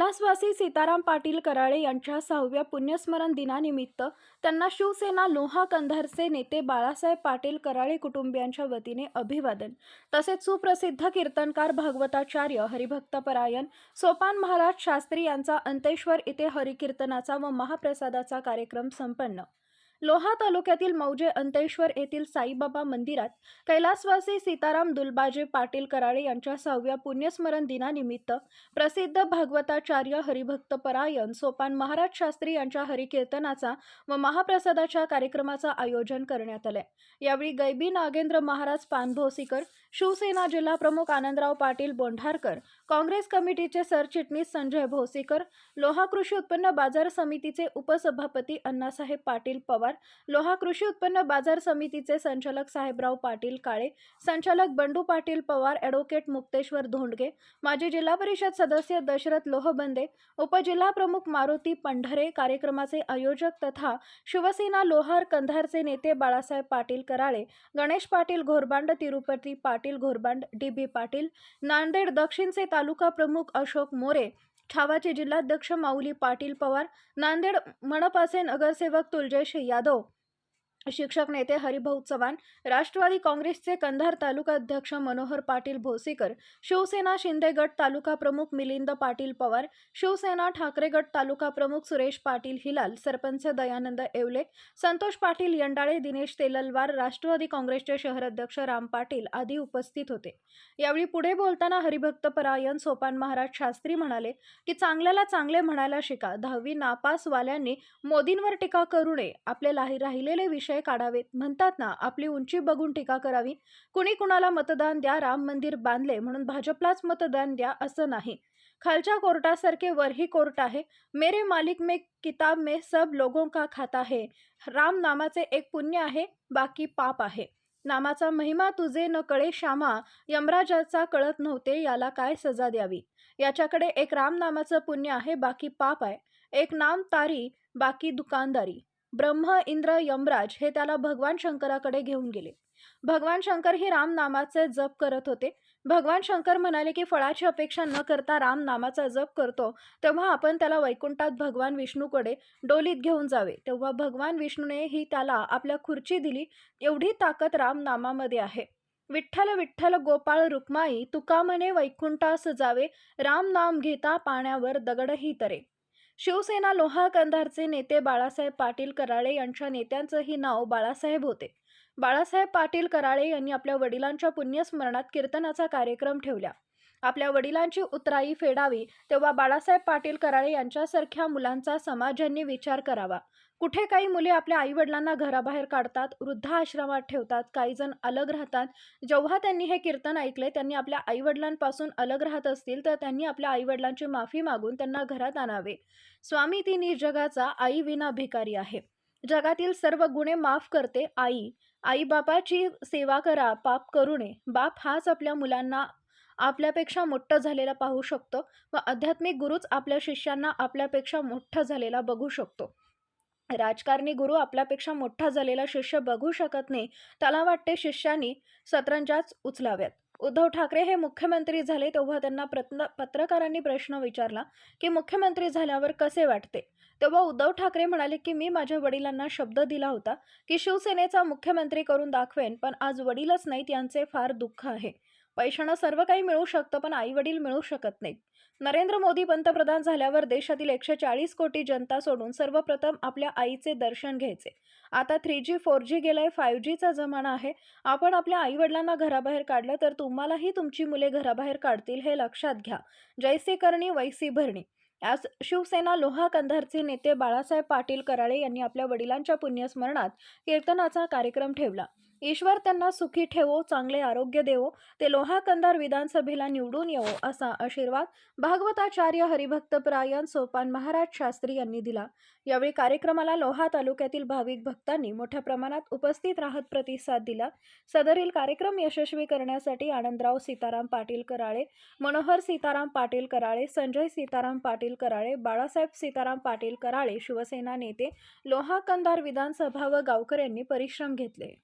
कैलासवासी सीताराम पाटील कराळे यांच्या सहाव्या पुण्यस्मरण दिनानिमित्त त्यांना शिवसेना लोहा कंधारचे नेते बाळासाहेब पाटील कराळे कुटुंबियांच्या वतीने अभिवादन. तसेच सुप्रसिद्ध कीर्तनकार भागवताचार्य हरिभक्तपरायण सोपान महाराज शास्त्री यांचा अंतेश्वर इथे हरिकीर्तनाचा व महाप्रसादाचा कार्यक्रम संपन्न. लोहा तालुक्यातील मौजे अंतेश्वर येथील साईबाबा मंदिरात कैलासवासी सीताराम दुलबाजे पाटील कराळे यांच्या सहाव्या पुण्यस्मरण दिनानिमित्त प्रसिद्ध भागवताचार्य हरिभक्तपरायण सोपान महाराज शास्त्री यांच्या हरिकीर्तनाचा व महाप्रसादाच्या कार्यक्रमाचं आयोजन करण्यात आलंय यावेळी गैबी नागेंद्र महाराज पानभोसीकर शिवसेना जिल्हा प्रमुख आनंदराव पाटील बोंढारकर काँग्रेस कमिटीचे सरचिटणीस संजय भोसीकर लोहा कृषी उत्पन्न बाजार समितीचे उपसभापती अण्णासाहेब पाटील पवार लोहा कृषी उत्पन्न बाजार समितीचे संचालक साहेबराव पाटील काळे संचालक बंडू पाटील पवार ॲडव्होकेट मुक्तेश्वर धोंडगे माजी जिल्हा परिषद सदस्य दशरथ लोहबंदे उपजिल्हा प्रमुख मारुती पंढरे कार्यक्रमाचे आयोजक तथा शिवसेना लोहार कंधारचे नेते बाळासाहेब पाटील कराळे गणेश पाटील घोरबांड तिरुपती पाटील घोरबांड डी बी पाटील नांदेड दक्षिणचे तालुका प्रमुख अशोक मोरे ठावाचे जिल्हाध्यक्ष माऊली पाटील पवार नांदेड मनपाचे नगरसेवक तुलजेश यादव शिक्षक नेते हरिभाऊ चव्हाण राष्ट्रवादी काँग्रेसचे कंधार तालुका अध्यक्ष मनोहर पाटील भोसीकर शिवसेना शिंदे गट तालुका प्रमुख मिलिंद पाटील पवार शिवसेना ठाकरे गट तालुका प्रमुख सुरेश पाटील हिलाल सरपंच दयानंद येवले संतोष पाटील यंडाळे दिनेश तेललवार राष्ट्रवादी काँग्रेसचे शहर अध्यक्ष राम पाटील आदी उपस्थित होते. यावेळी पुढे बोलताना हरिभक्त परायण सोपान महाराज शास्त्री म्हणाले की चांगल्याला चांगले म्हणायला शिका दहावी नापासवाल्यांनी मोदींवर टीका करू नये आपले लाही राहिलेले विषय काढावेत. म्हणतात ना आपली उंची बघून टीका करावी. कुणी कुणाला मतदान द्या राम मंदिर बांधले म्हणून भाजपलाच मतदान द्या असं नाही. खालच्या कोर्टासारखे वरही कोर्ट आहे. मेरे मालिक में किताब में सब लोगों का खाता है. राम नामाचे एक पुण्य आहे बाकी पाप आहे. नामाचा महिमा तुझे न कळे श्यामा यमराजाचा कळत नव्हते याला काय सजा द्यावी? याच्याकडे एक राम नामाचं पुण्य आहे बाकी पाप आहे. एक नाम तारी बाकी दुकानदारी. ब्रह्म इंद्र यमराज हे त्याला भगवान शंकराकडे घेऊन गेले. भगवान शंकर ही रामनामाचे जप करत होते. भगवान शंकर म्हणाले की फळाची अपेक्षा न करता राम नामाचा जप करतो. तेव्हा आपण त्याला वैकुंठात भगवान विष्णूकडे डोलीत घेऊन जावे. तेव्हा भगवान विष्णूने ही त्याला आपल्या खुर्ची दिली. एवढी ताकद रामनामामध्ये आहे. विठ्ठल विठ्ठल गोपाळ रुक्माई तुका म्हणे वैकुंठास जावे. राम नाम घेता पाण्यावर दगडही तरे. शिवसेना लोहा कंधारचे नेते बाळासाहेब पाटील कराळे यांच्या नेत्यांचंही नाव बाळासाहेब होते. बाळासाहेब पाटील कराळे यांनी आपल्या वडिलांच्या पुण्यस्मरणात कीर्तनाचा कार्यक्रम ठेवला. आपल्या वडिलांची उतराई फेडावी तेव्हा बाळासाहेब पाटील कराळे यांच्यासारख्या मुलांचा समाजांनी विचार करावा. कुठे काही मुले आपल्या आईवडिलांना घराबाहेर काढतात वृद्धाश्रमात ठेवतात काही जण अलग राहतात. जेव्हा त्यांनी हे कीर्तन ऐकले त्यांनी आपल्या आईवडिलांपासून अलग राहत असतील तर त्यांनी आपल्या आईवडिलांची माफी मागून त्यांना घरात आणावे. स्वामी ती जगाचा आई विना भिकारी आहे. जगातील सर्व गुन्हे माफ करते आई. आई बापाची सेवा करा पाप करू नये. बाप हाच आपल्या मुलांना आपल्यापेक्षा मोठं झालेला पाहू शकतो व आध्यात्मिक गुरुच आपल्या शिष्यांना आपल्यापेक्षा मोठं झालेला बघू शकतो. राजकारणी गुरु आपल्यापेक्षा मोठा झालेला शिष्य बघू शकत नाही त्याला वाटते शिष्यांनी सतरंजाच उचलाव्यात. उद्धव ठाकरे हे मुख्यमंत्री झाले तेव्हा त्यांना प्रत्न पत्रकारांनी प्रश्न विचारला की मुख्यमंत्री झाल्यावर कसे वाटते? तेव्हा उद्धव ठाकरे म्हणाले की मी माझ्या वडिलांना शब्द दिला होता की शिवसेनेचा मुख्यमंत्री करून दाखवेन पण आज वडीलच नाहीत यांचे फार दुःख आहे. पैशानं सर्व काही मिळू शकतं पण आई वडील मिळू शकत नाहीत. नरेंद्र मोदी पंतप्रधान झाल्यावर देशातील एकशे चाळीस कोटी जनता सोडून सर्वप्रथम आपल्या आईचे दर्शन घ्यायचे. आता थ्री जी फोर जी गेलाय फाईव्ह जीचा जमाना आहे. आपण आपल्या आईवडिलांना घराबाहेर काढलं तर तुम्हालाही तुमची मुले घराबाहेर काढतील हे लक्षात घ्या. जैसे करणी वैसी भरणी. आज शिवसेना लोहा कंधारचे नेते बाळासाहेब पाटील कराळे यांनी आपल्या वडिलांच्या पुण्यस्मरणात कीर्तनाचा कार्यक्रम ठेवला. ईश्वर त्यांना सुखी ठेवो चांगले आरोग्य देवो ते लोहा कंधार विधानसभेला निवडून येवो असा आशीर्वाद भागवताचार्य हरिभक्तपरायण सोपान महाराज शास्त्री यांनी दिला. यावेळी कार्यक्रमाला लोहा तालुक्यातील भाविक भक्तांनी मोठ्या प्रमाणात उपस्थित राहत प्रतिसाद दिला. सदरील कार्यक्रम यशस्वी करण्यासाठी आनंदराव सीताराम पाटील कराळे मनोहर सीताराम पाटील कराळे संजय सीताराम पाटील कराळे बाळासाहेब सीताराम पाटील कराळे शिवसेना नेते लोहाकंदार विधानसभा व गावकर यांनी परिश्रम घेतले.